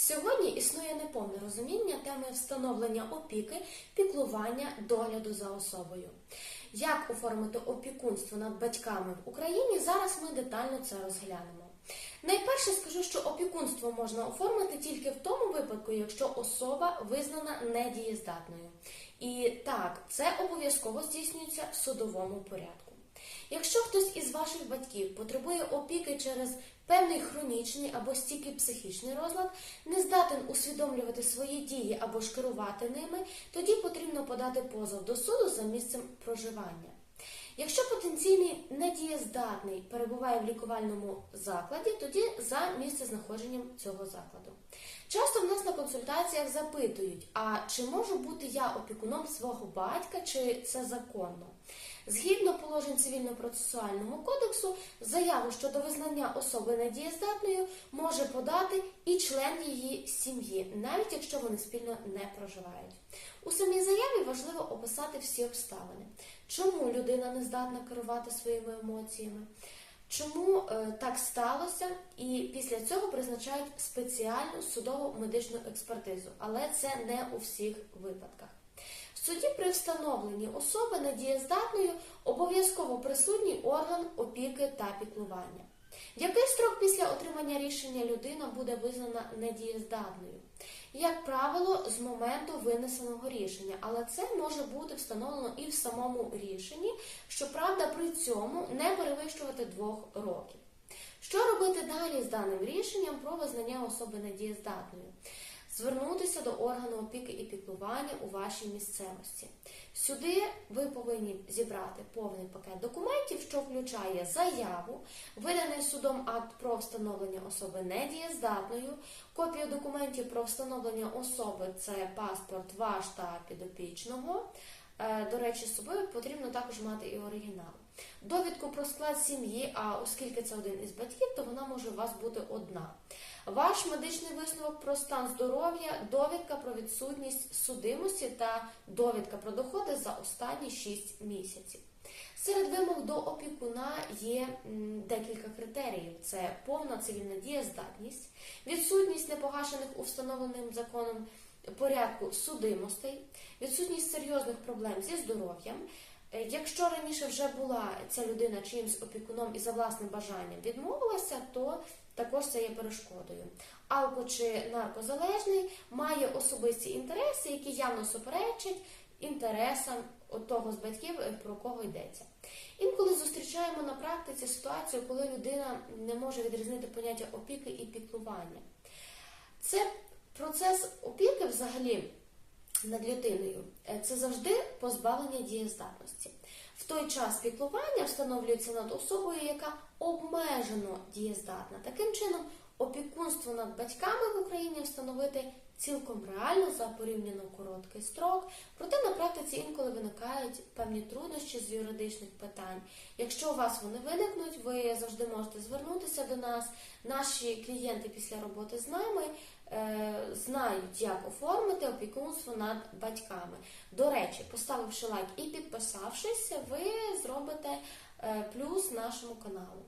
Сьогодні існує неповне розуміння теми встановлення опіки, піклування, догляду за особою. Як оформити опікунство над батьками в Україні? Зараз ми детально це розглянемо. Найперше скажу, що опікунство можна оформити тільки в тому випадку, якщо особа визнана недієздатною. І так, це обов'язково здійснюється в судовому порядку. Якщо хтось із ваших батьків потребує опіки через певний хронічний або стійкий психічний розлад, не здатен усвідомлювати свої дії або ж керувати ними, тоді потрібно подати позов до суду за місцем проживання. Якщо потенційний недієздатний перебуває в лікувальному закладі, тоді за місцезнаходженням цього закладу. Часто в нас на консультаціях запитують: а чи можу бути я опікуном свого батька, чи це законно? Згідно положень цивільно-процесуального кодексу, заяву щодо визнання особи недієздатною може подати і член її сім'ї, навіть якщо вони спільно не проживають. У самій заяві важливо описати всі обставини, чому людина не здатна керувати своїми емоціями. Чому е, так сталося, і після цього призначають спеціальну судову медичну експертизу, але це не у всіх випадках. Суді при встановленні особи недієздатною обов'язково присутній орган опіки та піклування. В який строк після отримання рішення людина буде визнана недієздатною? Як правило, з моменту винесеного рішення, але це може бути встановлено і в самому рішенні, щоправда, при цьому не перевищувати двох років. Що робити далі з даним рішенням про визнання особи недієздатною? Звернутися до органу опіки і піклування у вашій місцевості. Сюди ви повинні зібрати повний пакет документів, що включає заяву, виданий судом акт про встановлення особи недієздатною, копію документів про встановлення особи це паспорт ваш та підопічного. Е, До речі, з собою потрібно також мати і оригінал. Довідку про склад сім'ї, а оскільки це один із батьків, то вона може у вас бути одна. Ваш медичний висновок про стан здоров'я, довідка про відсутність судимості та довідка про доходи за останні 6 місяців. Серед вимог до опікуна є декілька критеріїв: це повна цивільна дієздатність, відсутність непогашених у встановленим законом порядку судимостей, відсутність серйозних проблем зі здоров'ям. Е, Якщо раніше вже була ця людина чиїмсь опікуном і за власним бажанням відмовилася, то також це є перешкодою. Алко чи наркозалежний має особисті інтереси, які явно суперечать інтересам того з батьків, е, про кого йдеться. Інколи зустрічаємо на практиці ситуацію, коли людина не може відрізнити поняття опіки і піклування. Це процес опіки взагалі над людиною е, це завжди позбавлення дієздатності. В той час піклування встановлюється над особою, яка обмежено дієздатна. Таким чином, опікунство над батьками в Україні встановити цілком реально за порівняно короткий строк. Проте на практиці інколи виникають певні труднощі з юридичних питань. Якщо у вас вони виникнуть, ви завжди можете звернутися до нас. Наші клієнти після роботи з нами е, знають, як оформити опікунство над батьками. До речі, поставивши лайк і підписавшись, ви зробите е, плюс нашому каналу.